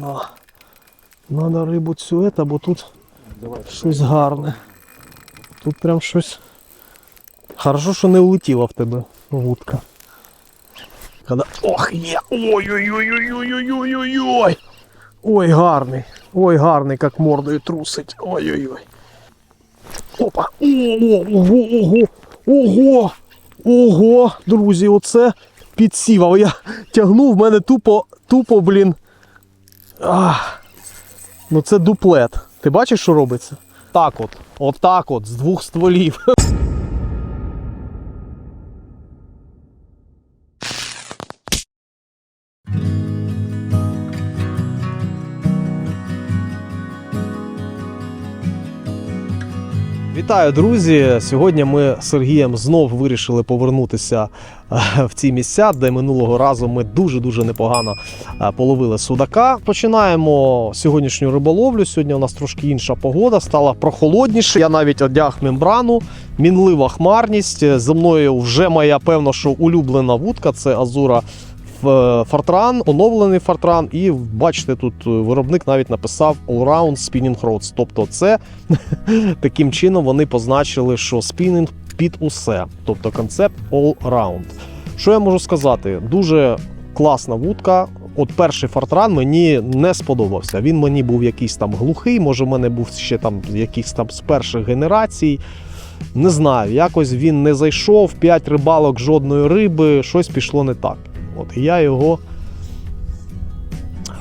Да. Надо рибу цю ета, бо тут щось гарне. Тут прям щось. Хорошо, що не улетіла в тебе вудка. Когда... Ох, є! Ой-ой-ой-ой-ой-ой-ой-ой! Ой, гарний! Ой, гарний, як мордою трусить. Ой-ой-ой. Опа! Ого, ого, ого! Друзі, оце підсів. Але я тягнув, в мене тупо, тупо, блін. Ах. Ну це дуплет. Ти бачиш, що робиться? Так от. Отак от, з двох стволів. Вітаю, друзі! Сьогодні ми з Сергієм знов вирішили повернутися е, в ці місця, де минулого разу ми дуже-дуже непогано е, половили судака. Починаємо сьогоднішню риболовлю. Сьогодні у нас трошки інша погода, стала прохолодніше. Я навіть одяг мембрану, мінлива хмарність. Зі мною вже моя певно, що улюблена вудка це Азура Фортран, оновлений Фортран. І бачите, тут виробник навіть написав Allround Spinning Rods. Тобто, це таким чином вони позначили, що спінінг під усе, тобто концепт all round. Що я можу сказати? Дуже класна вудка. От перший фортран мені не сподобався. Він мені був якийсь там глухий, може, в мене був ще там якийсь там з перших генерацій. Не знаю, якось він не зайшов, 5 рибалок жодної риби, щось пішло не так. От і я його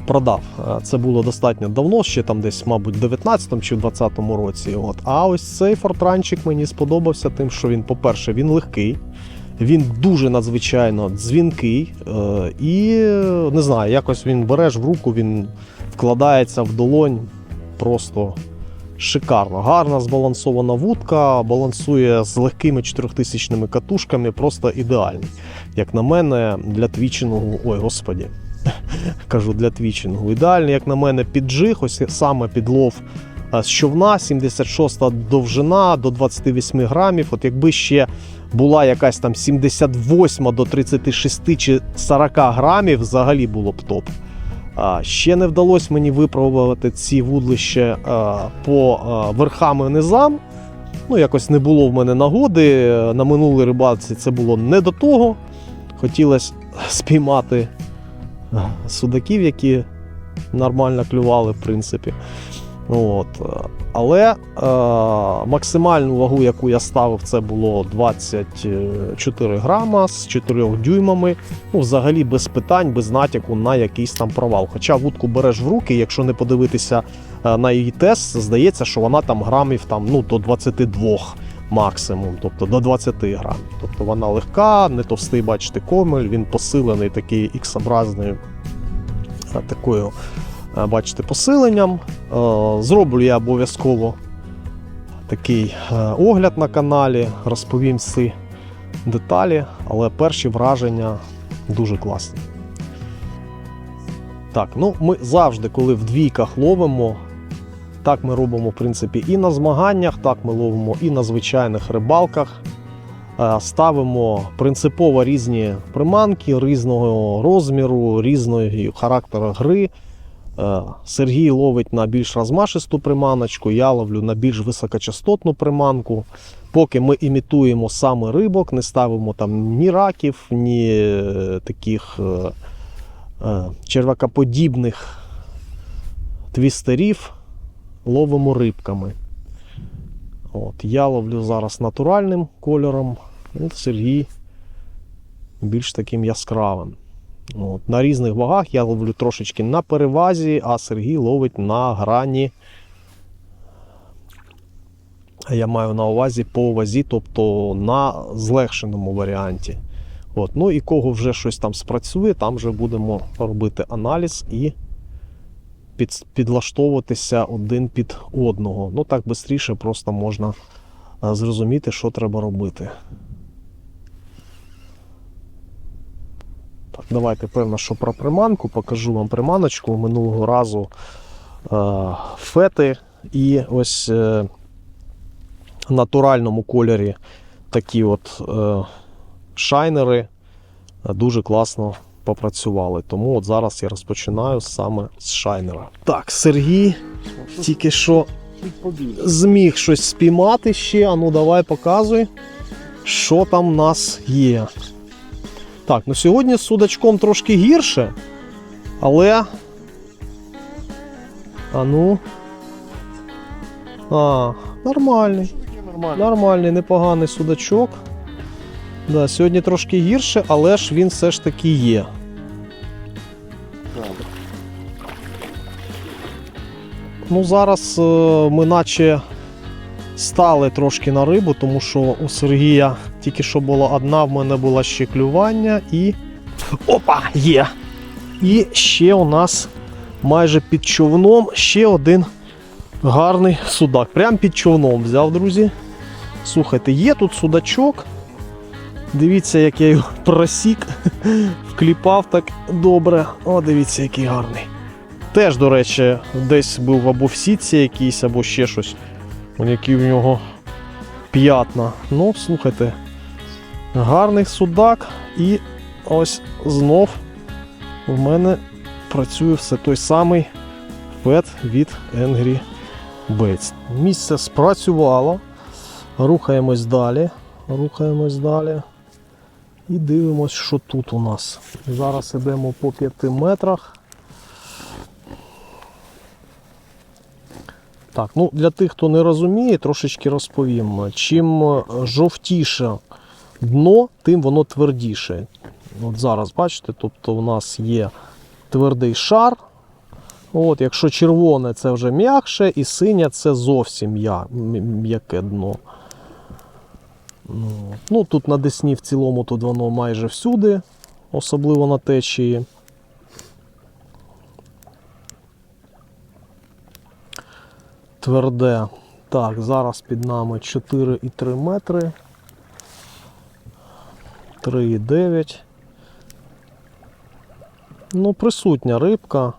продав. Е, Це було достатньо давно, ще там десь, мабуть, в 19 чи в 20 році. От. А ось цей фортранчик мені сподобався тим, що він, по-перше, він легкий, він дуже надзвичайно дзвінкий. е, І не знаю, якось він береш в руку, він вкладається в долонь просто. Шикарно, гарна збалансована вудка, балансує з легкими 4000 катушками, просто ідеальний. Як на мене, для твічингу, ой, господі, кажу для твічингу. Ідеальний, як на мене, піджиг, ось саме підлов з човна, 76 довжина до 28 грамів. От якби ще була якась там 78 до 36 чи 40 грамів, взагалі було б топ. Ще не вдалося мені випробувати ці вудлища по верхам і низам. Ну, якось не було в мене нагоди. На минулій рибалці це було не до того. Хотілося спіймати судаків, які нормально клювали, в принципі. От. Але е, максимальну вагу, яку я ставив, це було 24 грама з 4 дюймами. Ну, взагалі без питань, без натяку на якийсь там провал. Хоча вудку береш в руки, якщо не подивитися е, на її тест, здається, що вона там грамів там, ну, до 22 максимум, тобто до 20 грамів. Тобто вона легка, не товстий, бачите, комель, він посилений такий ікс-образною е, такою, бачите, посиленням. Е, Зроблю я обов'язково такий е, огляд на каналі, розповім всі деталі, але перші враження дуже класні. Так, ну ми завжди, коли в двійках ловимо, так ми робимо, в принципі, і на змаганнях, так ми ловимо і на звичайних рибалках. Е, Ставимо принципово різні приманки різного розміру, різного характеру гри. Е, Сергій ловить на більш розмашисту приманочку, я ловлю на більш високочастотну приманку. Поки ми імітуємо саме рибок, не ставимо там ні раків, ні е, таких е, червакоподібних твістерів, ловимо рибками. От, я ловлю зараз натуральним кольором, Сергій більш таким яскравим. От, на різних вагах я ловлю трошечки на перевазі, а Сергій ловить на грані. Я маю на увазі по вазі, тобто на злегшеному варіанті. От, ну і кого вже щось там спрацює, там вже будемо робити аналіз і під, підлаштовуватися один під одного. Ну так швидше просто можна зрозуміти, що треба робити. Так, давайте певно, що про приманку. Покажу вам приманочку минулого разу е, фети і ось е, натуральному кольорі такі от е, шайнери. Дуже класно попрацювали. Тому от зараз я розпочинаю саме з шайнера. Так, Сергій тільки що зміг щось спіймати ще. А ну давай показуй, що там в нас є. Так, ну сьогодні з судачком трошки гірше, але. А ну. А, нормальний. Нормальний, непоганий судачок. Да, сьогодні трошки гірше, але ж він все ж таки є. Ну, зараз е, ми наче стали трошки на рибу, тому що у Сергія тільки що була одна, в мене була ще клювання і. Опа! Є! І ще у нас майже під човном ще один гарний судак. Прям під човном взяв, друзі. Слухайте, є тут судачок. Дивіться, як я його просік, вкліпав так добре. О, дивіться, який гарний. Теж, до речі, десь був або в сітці якийсь, або ще щось. Вон які в нього п'ятна. Ну, слухайте, гарний судак. І ось знов в мене працює все той самий фет від Angry Baits. Місце спрацювало. Рухаємось далі. Рухаємось далі. І дивимось, що тут у нас. Зараз йдемо по 5 метрах. Так, ну для тих, хто не розуміє, трошечки розповім. Чим жовтіше дно, тим воно твердіше. От зараз бачите, тобто у нас є твердий шар. От, якщо червоне, це вже м'якше, і синє це зовсім м'яке дно. Ну, Ну, тут на Десні в цілому тут воно майже всюди, особливо на течії. Тверде. Так, зараз під нами 4,3 метри. 3,9. Ну, присутня рибка.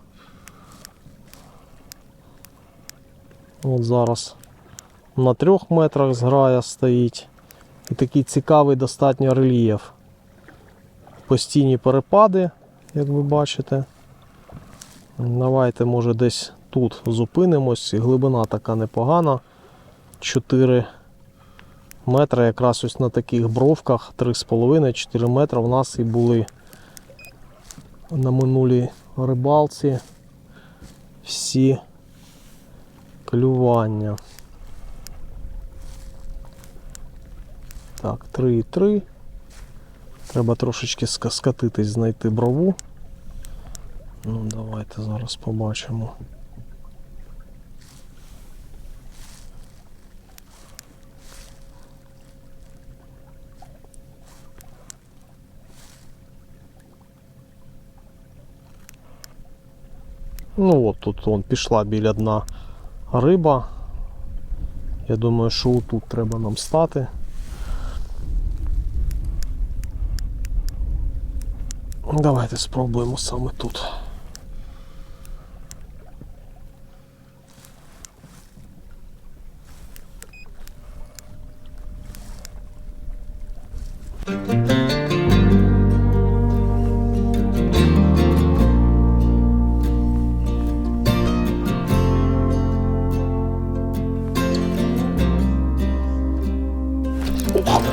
От зараз на трьох метрах зграя стоїть. І такий цікавий достатньо рельєф. Постійні перепади, як ви бачите. Давайте, може, десь тут зупинимось. Глибина така непогана. 4 метри, якраз ось на таких бровках 3,5-4 метри в нас і були на минулій рибалці всі клювання. Так, 3,3. Треба трошечки скатитись, знайти брову. Ну, давайте зараз побачимо. Ну от тут вон пішла біля дна риба. Я думаю, що тут треба нам стати. Давайте спробуємо саме тут.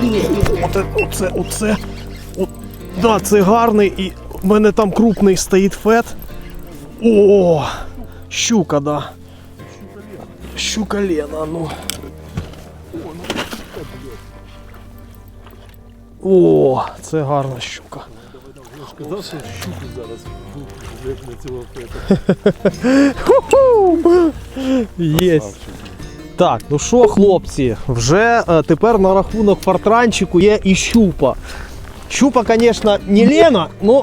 О, оце, оце, оце. О, да, це гарний і в мене там крупний стоїть фет. О, щука, да. Щука Лена, ну. О, це гарна щука. Сказав, що щуку зараз як на цього фета. Ху-ху! Так, ну що, хлопці, вже е, тепер на рахунок фортранчику є і щупа. Щупа, звісно, не Лена, але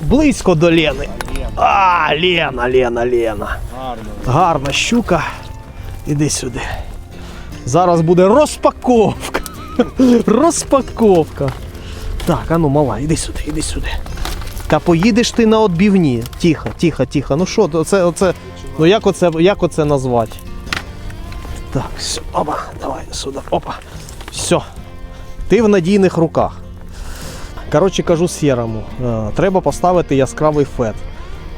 близько до Лени. А, Лена, Лена, Лена. Гарна щука. Іди сюди. Зараз буде розпаковка. Розпаковка. Так, а ну мала, іди сюди, іди сюди. Та поїдеш ти на отбівні. Тихо, тихо, тихо. Ну що, оце, оце, ну як оце, як оце назвати? Так, все, опа, давай сюди, опа. Все. Ти в надійних руках. Коротше, кажу сірому, е, треба поставити яскравий фет.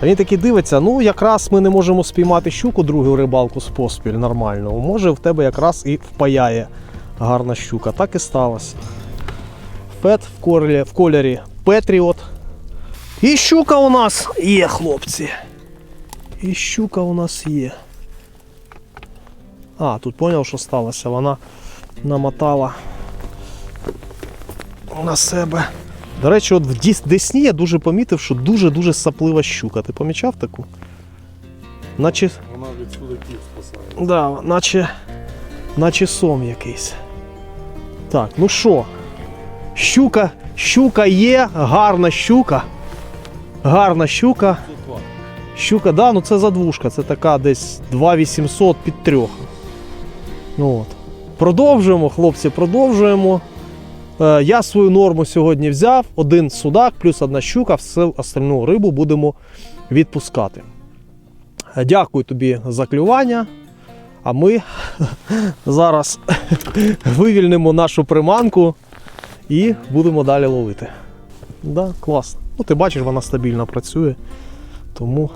Він такий дивиться: ну якраз ми не можемо спіймати щуку другу рибалку з поспіль нормально. Може в тебе якраз і впаяє гарна щука. Так і сталося. Фет в кольорі, в кольорі Петріот. І щука у нас є, хлопці. І щука у нас є. А, тут поняв, що сталося. Вона намотала на себе. До речі, от в Десні я дуже помітив, що дуже-дуже саплива щука. Ти помічав таку? Наче, Вона від судаків спасає. да, наче, наче сом якийсь. Так, ну що? Щука, щука є, гарна щука. Гарна щука. Щука, да, ну це задвушка, це така десь 2800 під трьох. Ну, от. Продовжуємо, хлопці, продовжуємо. Е, я свою норму сьогодні взяв, один судак плюс одна щука, все остальну рибу будемо відпускати. Е, Дякую тобі за клювання. А ми зараз вивільнимо нашу приманку і будемо далі ловити. Да, класно. Ну, ти бачиш, вона стабільно працює. Тому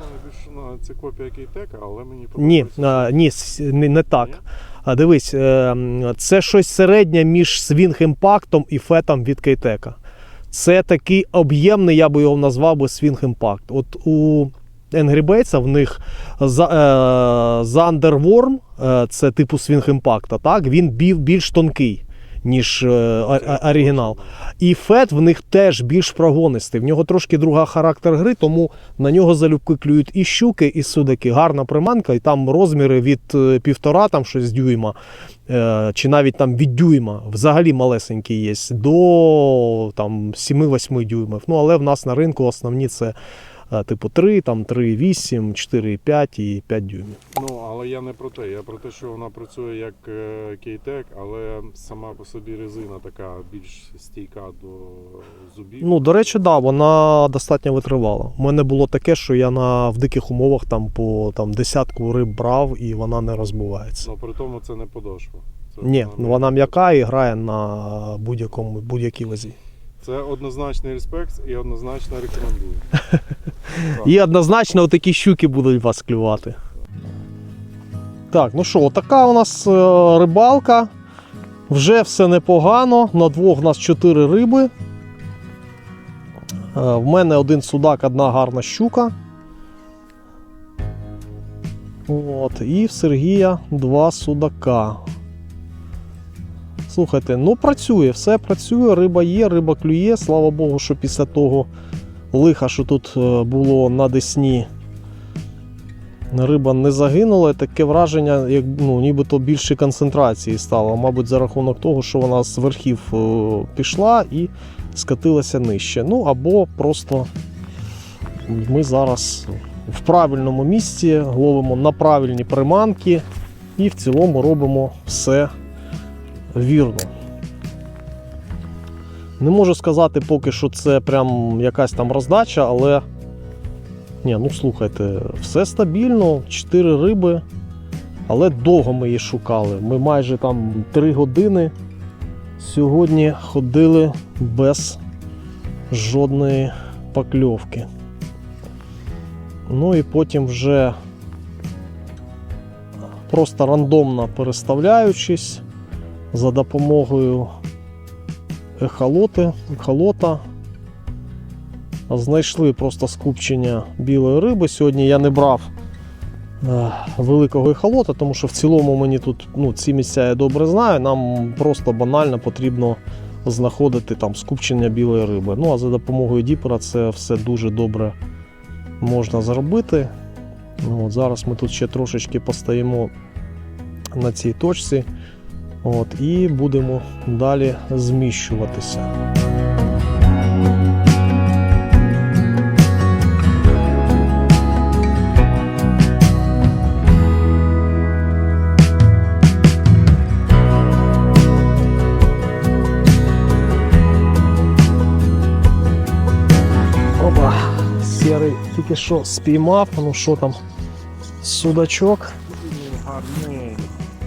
це копія кейтека, але мені ні, а, ні, не, не так. А дивись, е, це щось середнє між свінг імпактом і фетом від Кейтека. Це такий об'ємний, я би його назвав би свінг імпакт. От у Angry Birds в них Зандерворм, е, це типу свінг імпакта, так? він бі- більш тонкий, ніж е, оригінал. І фет в них теж більш прогонистий. В нього трошки друга характер гри, тому на нього залюбки клюють і щуки, і судаки. Гарна приманка, і там розміри від е, півтора, там щось дюйма, е, чи навіть там від дюйма, взагалі малесенькі є, до там 7-8 дюймів. Ну, але в нас на ринку основні це типу 3, там 3,8, 4,5 і 5 дюймів. Ну, але я не про те. Я про те, що вона працює як кейтек, але сама по собі резина така більш стійка до зубів. Ну, до речі, да, вона достатньо витривала. У мене було таке, що я на в диких умовах там по там, десятку риб брав і вона не розбивається. Ну, при тому це не подошва. Це Ні, ну, вона м'яка і грає на будь-якому будь-якій вазі. Це однозначний респект і однозначно рекомендую. І однозначно такі щуки будуть вас клювати. Так, ну що, така у нас е, рибалка. Вже все непогано. На двох у нас чотири риби. Е, В мене один судак, одна гарна щука. От, і в Сергія два судака. Слухайте, ну працює, все працює, риба є, риба клює. Слава Богу, що після того лиха, що тут е, було на Десні, риба не загинула. Таке враження, як ну, нібито більше концентрації стало. Мабуть, за рахунок того, що вона з верхів е, пішла і скатилася нижче. Ну або просто ми зараз в правильному місці ловимо на правильні приманки і в цілому робимо все вірно. Не можу сказати поки що це прям якась там роздача, але. Ні, ну слухайте, все стабільно, 4 риби, але довго ми її шукали. Ми майже там 3 години сьогодні ходили без жодної покльовки. Ну і потім вже просто рандомно переставляючись за допомогою ехолоти, ехолота. Знайшли просто скупчення білої риби. Сьогодні я не брав е, великого ехолота, тому що в цілому мені тут ну, ці місця я добре знаю. Нам просто банально потрібно знаходити там скупчення білої риби. Ну а за допомогою діпера це все дуже добре можна зробити. Ну, от Зараз ми тут ще трошечки постоїмо на цій точці. От, і будемо далі зміщуватися. Тільки що спіймав, ну що там, судачок.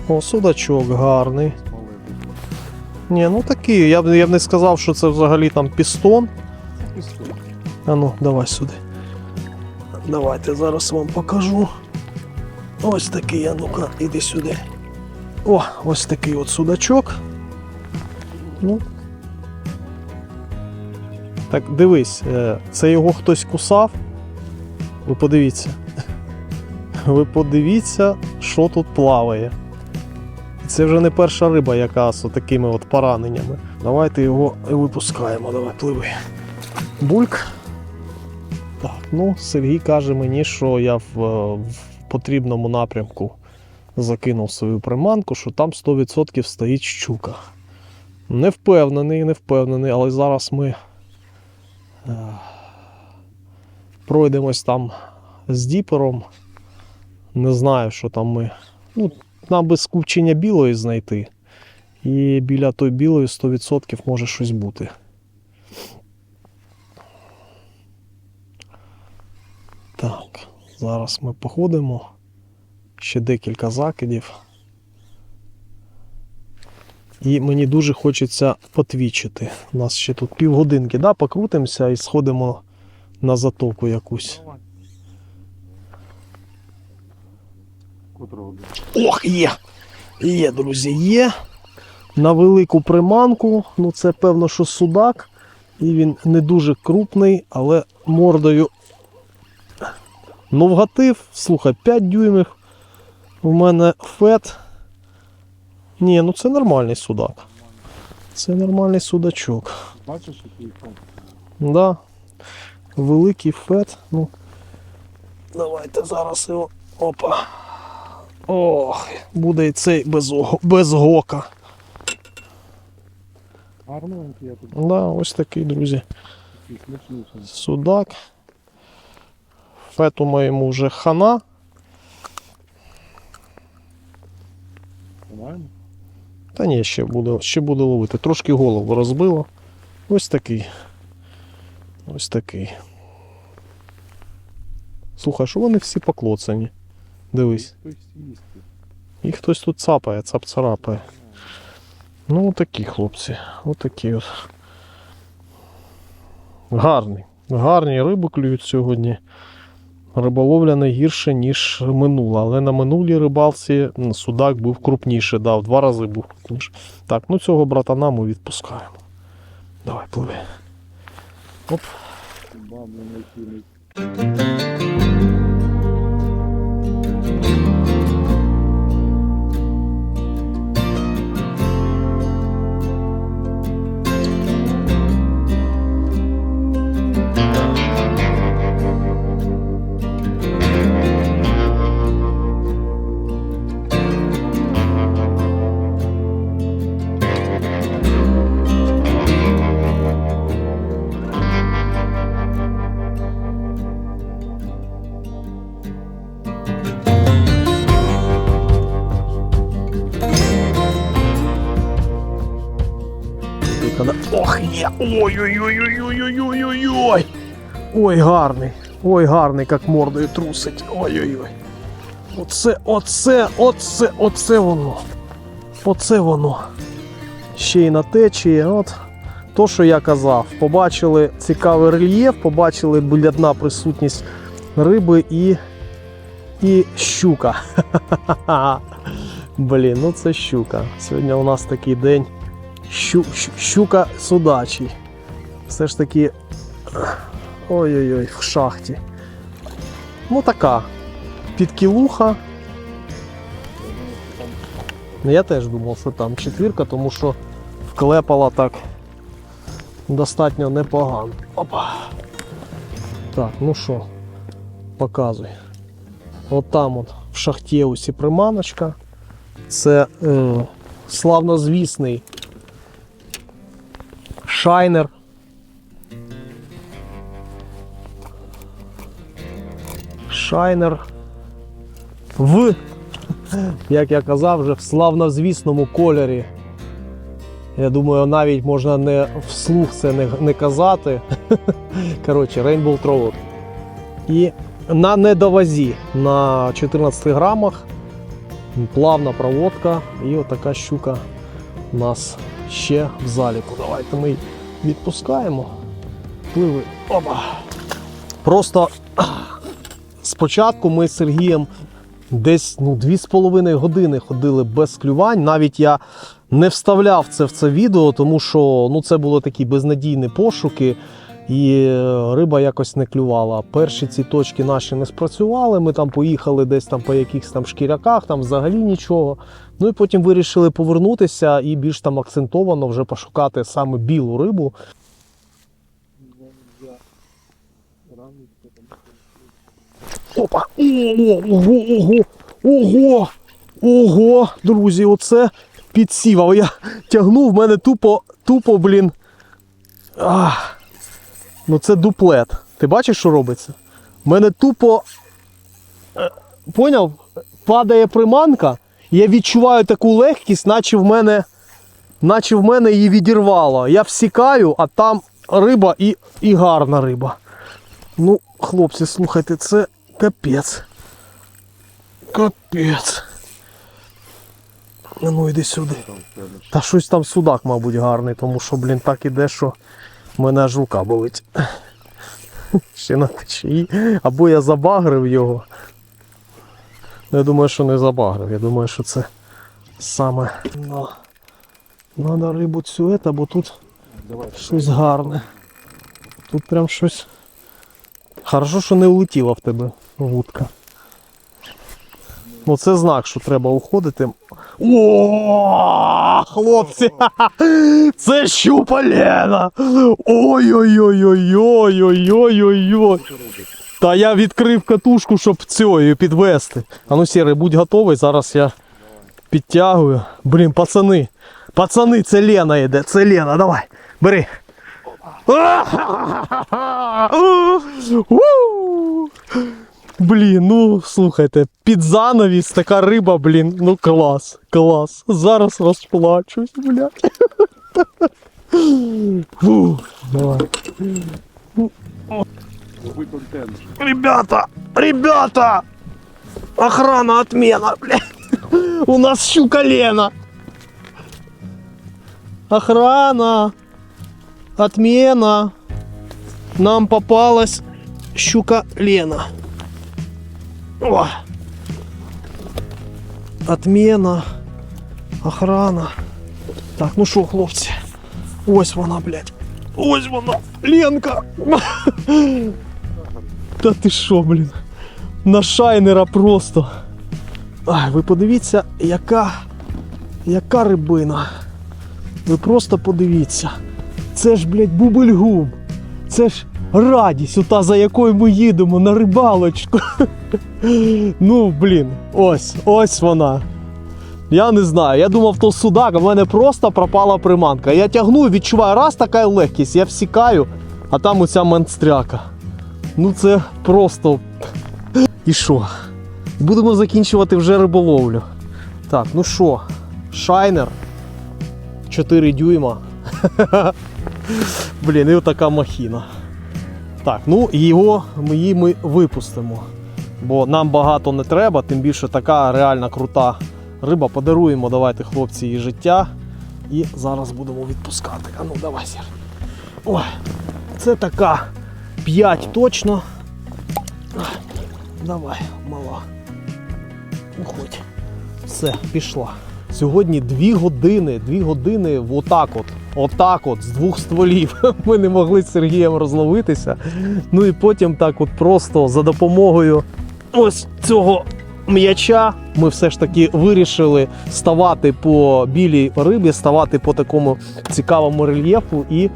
О, судачок гарний. Ні, ну такий. Я б, я б не сказав, що це взагалі там пістон. А ну, давай сюди. Давайте зараз вам покажу. Ось такий, а ну-ка, іди сюди. О, ось такий от судачок. Ну. Так, дивись, е, це його хтось кусав. Ви подивіться. Ви подивіться, що тут плаває. Це вже не перша риба, яка з такими от пораненнями. Давайте його випускаємо. Давай, пливи. Бульк. Так, ну, Сергій каже мені, що я в, в потрібному напрямку закинув свою приманку, що там 100% стоїть щука. Не впевнений, не впевнений, але зараз ми е, пройдемось там з діпером. Не знаю, що там ми. Ну, нам би скупчення білої знайти. І біля той білої 100% може щось бути. Так, зараз ми походимо. Ще декілька закидів. І мені дуже хочеться потвічити. У нас ще тут півгодинки, да, покрутимося і сходимо на затоку якусь. Ох, є! Є, друзі, є. На велику приманку. Ну, це певно, що судак. І він не дуже крупний, але мордою. Ну, вгатив, слухай, 5 дюймів. У мене фет. Ні, ну це нормальний судак. Це нормальний судачок. Бачиш, який фон? Да. Великий фет. Ну. Давайте зараз його. Опа. Ох, буде і цей без, без гока. Гарненький я тут Да, ось такий, друзі. Судак. Фету моєму вже хана. Нормально? Та ні, ще буде, ще буде ловити. Трошки голову розбило. Ось такий. Ось такий. Слухай, що вони всі поклоцані? Дивись. Їх хтось тут цапає, цап-царапає. Ну, отакі хлопці. Отакі от. Гарні. Гарні риби клюють сьогодні. Риболовля не гірше, ніж минула. Але на минулій рибалці судак був крупніше, да, в два рази був крупніше. Так, ну цього братана ми відпускаємо. Давай, пливи. Оп. Баблений фільм. Коли- Ох, є! Ой-ой-ой-ой-ой-ой-ой-ой! Ой, гарний. Ой, гарний, як мордою трусить. Ой-ой-ой. Оце, оце, оце, оце воно. Оце воно. Ще й на течії. От. То, що я казав, побачили цікавий рельєф, побачили біля дна присутність риби і, і щука. Блін, ну це щука. Сьогодні у нас такий день щу, щука судачий. Все ж таки. Ой-ой-ой, в шахті. Ну така. Підкілуха. Ну, Я теж думав, що там четвірка, тому що вклепала так достатньо непогано. Опа. Так, ну що, показуй. От там от в шахті усі приманочка. Це е, славнозвісний Шайнер. Шайнер. В, як я казав, вже в славнозвісному кольорі. Я думаю, навіть можна не вслух це не, не казати. Коротше, Rainbow Trout. І на недовазі на 14 грамах. Плавна проводка. І отака щука у нас ще в заліку. Давайте ми відпускаємо. Пливи. Опа. Просто спочатку ми з Сергієм десь ну, 2,5 години ходили без клювань. Навіть я не вставляв це в це відео, тому що ну, це були такі безнадійні пошуки. І е, риба якось не клювала. Перші ці точки наші не спрацювали. Ми там поїхали десь там по якихось там шкіряках, там взагалі нічого. Ну і потім вирішили повернутися і більш там акцентовано вже пошукати саме білу рибу. Опа! Ого, ого, ого, ого, друзі, оце підсівав. Я тягнув, в мене тупо, тупо, блін. Ах. Ну це дуплет. Ти бачиш, що робиться? У мене тупо. е, Поняв? Падає приманка, я відчуваю таку легкість, наче в мене, наче в мене її відірвало. Я всікаю, а там риба і, і гарна риба. Ну, хлопці, слухайте, це капець. Капець. Ну йди сюди. Та щось там судак, мабуть, гарний, тому що, блін, так іде, що в мене аж рука болить. Ще на течії. Або я забагрив його. Ну, Я думаю, що не забагрив. Я думаю, що це саме. Надо рибу цю бо тут щось гарне. Тут прям щось. Хорошо, що не улетіла в тебе вудка. Ну це знак, що треба уходити. О, хлопці! Це щупалена! Ой-ой-ой-ой-ой-ой-ой-ой. Та я відкрив катушку, щоб цією підвести. А ну сірий, будь готовий, зараз я підтягую. Блін, пацани. Пацани, це Лена йде, це Лена, давай, бери. У! Блін, ну слухайте, під занавіс така риба, блін, ну клас, клас. Зараз розплачусь, блядь. Фу, давай. Новий контент. Ребята, ребята! Охрана отмена, блядь. У нас щука Лена. Охрана. Отмена. Нам попалась щука Лена. О. Отмена. Охрана. Так, ну що, хлопці? Ось вона, блядь. Ось вона. Ленка. Та ти що, блін? На шайнера просто. Ай, ви подивіться, яка, яка рибина. Ви просто подивіться. Це ж, блядь, бубельгум. Це ж радість, ота, за якою ми їдемо на рибалочку. Ну, блін, ось, ось вона. Я не знаю. Я думав, то судак, а в мене просто пропала приманка. Я тягну, відчуваю, раз така легкість, я всікаю, а там оця монстряка. Ну це просто. І що? Будемо закінчувати вже риболовлю. Так, ну що, шайнер 4 дюйма. Блін, і отака махіна. Так, ну його ми її ми випустимо. Бо нам багато не треба, тим більше така реально крута риба. Подаруємо, давайте, хлопці, її життя. І зараз будемо відпускати. А ну давай, Сір. Ой, це така 5 точно. Давай, мала. Уходь. Все, пішла. Сьогодні 2 години, 2 години отак от. Отак от, з двох стволів. Ми не могли з Сергієм розловитися. Ну і потім так от просто за допомогою ось цього м'яча ми все ж таки вирішили ставати по білій рибі, ставати по такому цікавому рельєфу, і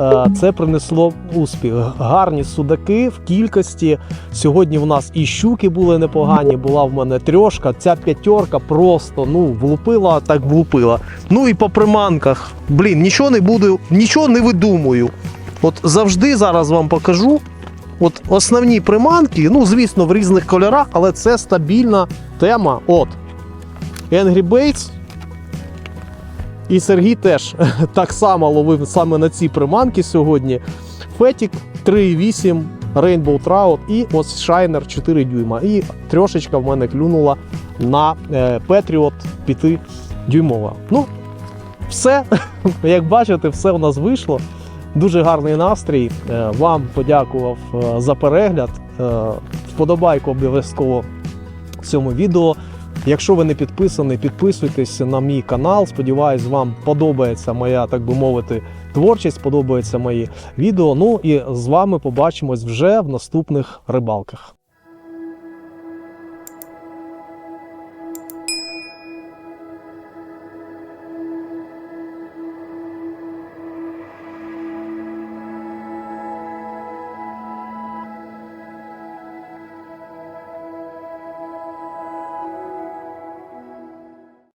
е, це принесло успіх. Гарні судаки в кількості. Сьогодні в нас і щуки були непогані, була в мене трьошка. Ця п'ятерка просто ну влупила, так влупила. Ну і по приманках. Блін, нічого не буду, нічого не видумую. От завжди зараз вам покажу. От основні приманки, ну звісно, в різних кольорах, але це стабільна тема. От Angry Baits. І Сергій теж так само ловив саме на ці приманки сьогодні. Фетік 3,8, Rainbow Trout і ось Шайнер 4 дюйма. І трошечка в мене клюнула на е, Patriot 5 дюймова. Ну, все, як бачите, все у нас вийшло. Дуже гарний настрій. Е, Вам подякував е, за перегляд. Е, Вподобайку обов'язково цьому відео. Якщо ви не підписані, підписуйтесь на мій канал. Сподіваюсь, вам подобається моя, так би мовити, творчість, подобаються мої відео. Ну і з вами побачимось вже в наступних рибалках.